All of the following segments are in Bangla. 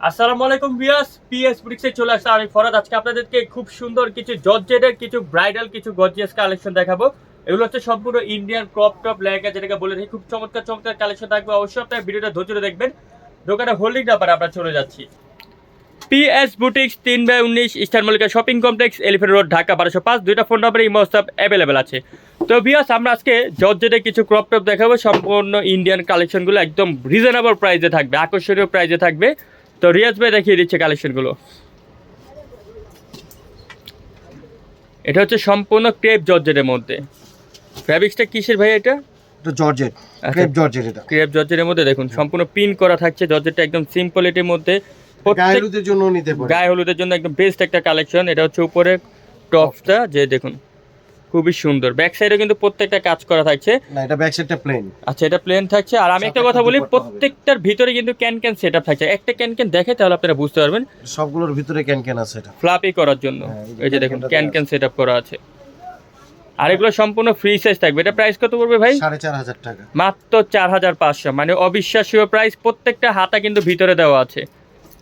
আসসালামু আলাইকুম ভিউয়ার্স পিএস বুটিক্সে চলে আসছে আমি ফরাদ। আজকে আপনাদেরকে খুব সুন্দর কিছু জর্জেটের, কিছু ব্রাইডাল কিছু গর্জিয়াস কালেকশন দেখাবো। এগুলো হচ্ছে সম্পূর্ণ ইন্ডিয়ান ক্রপ টপ লেহেঙ্গা, যেটাকে বলে থাকি, খুব চমৎকার চমৎকার কালেকশন থাকবে। অবশ্যই আপনার ভিডিওটা ধৈর্য দেখবেন। দোকানে হোল্ডিং নাম্বার আমরা চলে যাচ্ছি। পিএস বুটিক্স তিন বাই উনিশ Eastern Mallika shopping complex elephant road Dhaka বারোশো পাঁচ। দুইটা ফোন নাম্বারে এই মহোৎসব অ্যাভেলেবেল আছে। তো ভিয়াস আমরা আজকে জর্জেটে কিছু ক্রপ টপ দেখাবো। সম্পূর্ণ ইন্ডিয়ান কালেকশনগুলো একদম রিজনেবল প্রাইসে থাকবে, আকর্ষণীয় প্রাইসে থাকবে। তো রিয়াজ ভাই দেখিয়ে দিচ্ছে কালেকশনগুলো এটা হচ্ছে সম্পূর্ণ ক্রেপ জর্জেটের মধ্যে। ফ্যাব্রিক্সটা কিসের ভাই এটা? জর্জেট। আচ্ছা। ক্রেপ জর্জেট এটা। ক্রেপ জর্জেটের মধ্যে দেখুন সম্পূর্ণ পিন করা থাকছে জর্জেটটা একদম সিম্পলিটির মধ্যে। গায়ে হলুদের জন্য নিতে পারে। গায়ে হলুদের জন্য একদম বেস্ট একটা কালেকশন এটা হচ্ছে উপরে টপসটা যে দেখুন। খুবই সুন্দর। ব্যাক সাইডে কিন্তু প্রত্যেকটা কাজ করা থাকছে। না এটা ব্যাক সাইডটা প্লেন আচ্ছা এটা প্লেন থাকছে। আর আমি একটা কথা বলি প্রত্যেকটার ভিতরে কিন্তু ক্যান ক্যান সেট আপ থাকছে। একটা ক্যান ক্যান দেখে তাহলে আপনারা বুঝতে পারবেন। সবগুলোর ভিতরে ক্যান ক্যান আছে এটা। ফ্লাপি করার জন্য। হ্যাঁ, এই যে দেখুন ক্যান ক্যান সেট আপ করা আছে। আর এগুলো সম্পূর্ণ ফ্রি সাইজ থাকবে। এটা প্রাইস কত পড়বে ভাই? সাড়ে চার হাজার টাকা। মাত্র চার হাজার পাঁচশো। মানে অবিশ্বাসীয় প্রাইস প্রত্যেকটা হাতা কিন্তু ভিতরে দেওয়া আছে।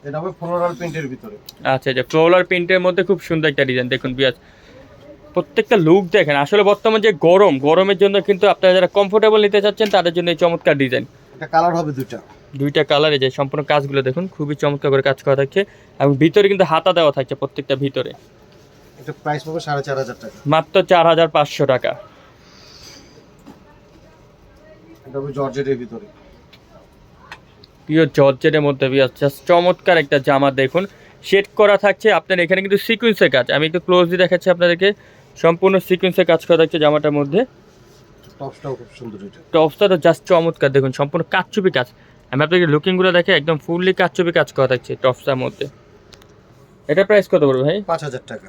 এটা হবে ফ্লোরাল প্রিন্টের ভিতরে। আচ্ছা যে ফ্লোলার প্রিন্টের মধ্যে খুব সুন্দর একটা ডিজাইন দেখুন বিয়াজ প্রত্যেকটা লুক দেখেন। আসলে বর্তমান যে গরম গরমের জন্য কিন্তু আপনারা যারা কমফোর্টেবল নিতে চাচ্ছেন তাদের জন্য এই চমৎকার ডিজাইন এটা কালার হবে দুটা দুইটা কালারে যে সম্পূর্ণ কাজগুলো দেখুন খুবই চমৎকার করে কাজ করা থাকছে। এবং ভিতরে কিন্তু হাতা দেওয়া থাকছে প্রত্যেকটা ভিতরে। এটা প্রাইস পাবে সাড়ে চার হাজার টাকা। মাত্র চার হাজার পাঁচশো টাকা। এটা হবে জর্জেটের ভিতরে। পিওর জর্জেটের মধ্যে জাস্ট চমৎকার একটা জামা দেখুন। শেড করা থাকছে আপনার এখানে কিন্তু সিকুয়েন্সের কাজ। আমি একটু ক্লোজলি দেখাচ্ছি আপনাদেরকে। সম্পূর্ণ সিকুয়েন্সের কাজ করা থাকছে জামাটার মধ্যে। টপসটাও খুব সুন্দর এটা। টপসটা তো জাস্ট চমৎকার দেখুন সম্পূর্ণ কাচ্চুপি কাজ। আমি আপনাকে লুকিংগুলো দেখে একদম ফুললি কাচ্চুপি কাজ করা থাকছে টপসটার মধ্যে। এটা প্রাইস কত পড়বে ভাই? পাঁচ হাজার টাকা।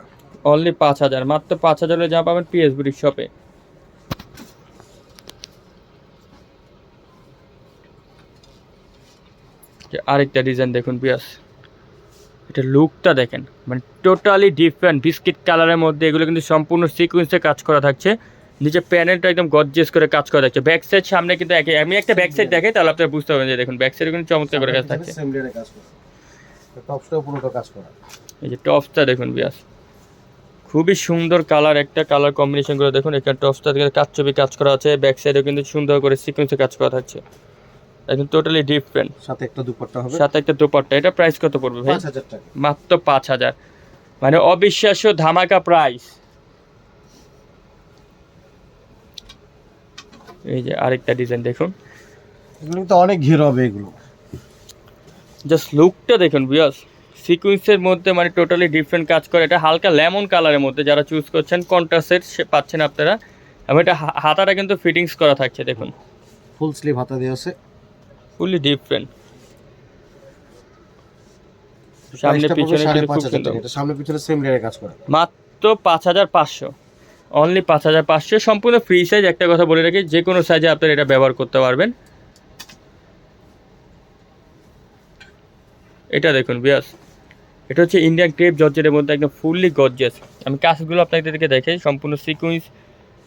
অনলি পাঁচ হাজার মাত্র পাঁচ হাজারের জামা পাবেন পিএস বুটিক শপে আরেকটা ডিজাইন দেখুন পিয়াস এটা লুকটা দেখেন। মানে টোটালি ডিফারেন্ট বিস্কিট কালারের মধ্যে এগুলো কিন্তু সম্পূর্ণ সিকুয়েন্সে কাজ করা থাকছে। নিচে প্যানেলটা একদম গর্জিয়াস করে কাজ করা থাকছে। ব্যাক সাইড সামনে কিন্তু একই আমি একটা ব্যাক সাইড দেখাই তাহলে আপনারা বুঝতে পারবেন যে দেখুন ব্যাক সাইডে কিন্তু চমৎকার করে কাজ থাকছে। কাজ কাজ এই যে টপসটা দেখুন বিয়াস। খুবই সুন্দর কালার একটা কালার কম্বিনেশন করে দেখুন এখানে টপসটা থেকে কাচ্চবি কাজ করা আছে ব্যাক সাইডেও কিন্তু সুন্দর করে সিকোয়েন্সে কাজ করা থাকছে। একদম টোটালি ডিফারেন্ট সাথে একটা দুপাট্টা হবে। সাথে একটা দোপাট্টা। এটা প্রাইস কত পড়বে ভাই? পাঁচ হাজার টাকা। মাত্র পাঁচ হাজার। মানে অবিশ্বাস্য ধামাকা প্রাইস এই যে আরেকটা ডিজাইন দেখুন। এগুলো কিন্তু অনেক ঘের হবে এগুলো। জাস্ট লুকটা দেখুন বিয়াস সিকুয়েন্সের মধ্যে মানে টোটালি ডিফারেন্ট কাজ করে। এটা হালকা লেমন কালারের মধ্যে যারা চুজ করছেন কন্ট্রাস্টের সে পাচ্ছেন আপনারা। এবং এটা হাতাটা কিন্তু ফিটিংস করা থাকছে দেখুন। ফুল স্লিভ হাতা দেওয়া আছে। ফুললি ডিফারেন্ট সামনে পিছনে কিন্তু খুব সুন্দর। এটা সামনে পিছনে সেম লেয়ারে কাজ করা। মাত্র পাঁচ হাজার পাঁচশো। অনলি পাঁচ হাজার পাঁচশো। সম্পূর্ণ ফ্রি সাইজ একটা কথা বলে রাখি যে কোনো সাইজে আপনারা এটা ব্যবহার করতে পারবেন। এটা দেখুন বিয়াস এটা হচ্ছে ইন্ডিয়ান ক্রেপ জর্জের মধ্যে একদম ফুললি গর্জিয়াস আমি কাজগুলো আপনাদেরকে দেখাই সম্পূর্ণ সিকুয়েন্স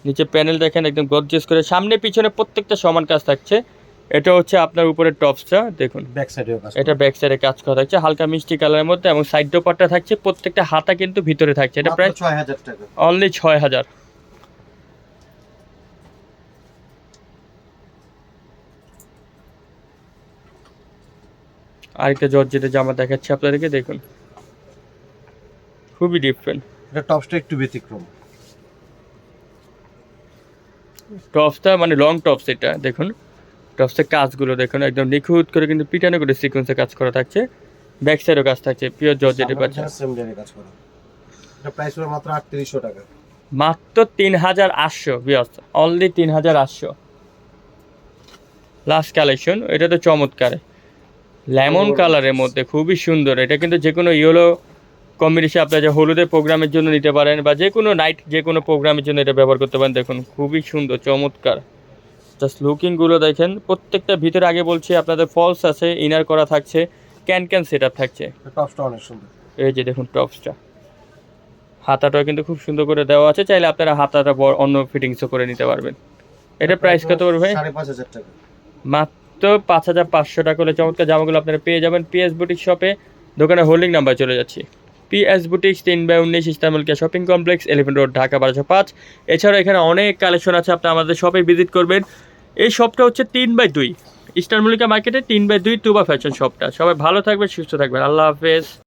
নিচে প্যানেল দেখেন একদম গর্জিয়াস করে। সামনে পিছনে প্রত্যেকটা সমান কাজ থাকছে। এটা হচ্ছে আপনার উপরে টপসটা দেখুন। ব্যাক সাইডে এটা ব্যাক সাইডে কাজ করা থাকছে হালকা মিষ্টি কালারের মধ্যে এবং সাইড দোপাট্টা থাকছে প্রত্যেকটা হাতা কিন্তু ভিতরে থাকছে। এটা প্রায় ছয় হাজার টাকা। অনলি ছয় হাজার। আরেকটা জর্জেটের জামা দেখাচ্ছি আপনাদেরকে দেখুন। খুবই ডিফারেন্ট এটা টপসটা একটু ব্যতিক্রম। টপসটা মানে লং টপস এটা দেখুন। টপসের কাজগুলো দেখুন একদম নিখুঁত করে কিন্তু পিটানো করে সিকোয়েন্সে কাজ করা থাকছে। ব্যাক সাইডও কাজ থাকছে পিওর জর্জেটের পাচ্ছে কাজ করা। এটা প্রাইস হবে মাত্র আটত্রিশশো টাকা। মাত্র তিন হাজার আটশো বিয়স অনলি তিন হাজার আটশো। লাস্ট কালেকশন এটা তো চমৎকার। লেমন কালারের মধ্যে খুবই সুন্দর। এটা কিন্তু যে কোনো ইয়েলো কম্বিনেশন আপনার যে হলুদের প্রোগ্রামের জন্য নিতে পারেন বা যে কোনো নাইট যে কোনো প্রোগ্রামের জন্য এটা ব্যবহার করতে পারেন দেখুন খুবই সুন্দর চমৎকার। জাস্ট লুকিংগুলো দেখেন প্রত্যেকটা ভিতরে আগে বলছি আপনাদের ফলস আছে ইনার করা থাকছে ক্যান ক্যান সেট আপ থাকছে টপসটা অনেক সুন্দর। এই যে দেখুন টপসটা হাতাটাও কিন্তু খুব সুন্দর করে দেওয়া আছে চাইলে আপনারা হাতাটা অন্য ফিটিংসও করে নিতে পারবেন। এটা প্রাইস কত পড়বে ভাই? সাড়ে পাঁচ হাজার টাকা। মাত্র পাঁচ হাজার পাঁচশো টাকা হলে চমৎকার জামাগুলো আপনারা পেয়ে যাবেন। পিএস বুটিক শপে দোকানে হোল্ডিং নাম্বার চলে যাচ্ছি। পিএস বুটিক্স তিন বাই উনিশ ইস্তানবুলকে shopping complex elephant road Dhaka বারোশো পাঁচ। এছাড়াও এখানে অনেক কালেকশন আছে আপনি আমাদের শপে ভিজিট করবেন। এই শপটা হচ্ছে তিন বাই দুই। ইস্টার্ন মল্লিকা মার্কেটে তিন বাই দুই টুবা ফ্যাশন শপটা সবাই ভালো থাকবে সুস্থ থাকবে আল্লাহ হাফেজ।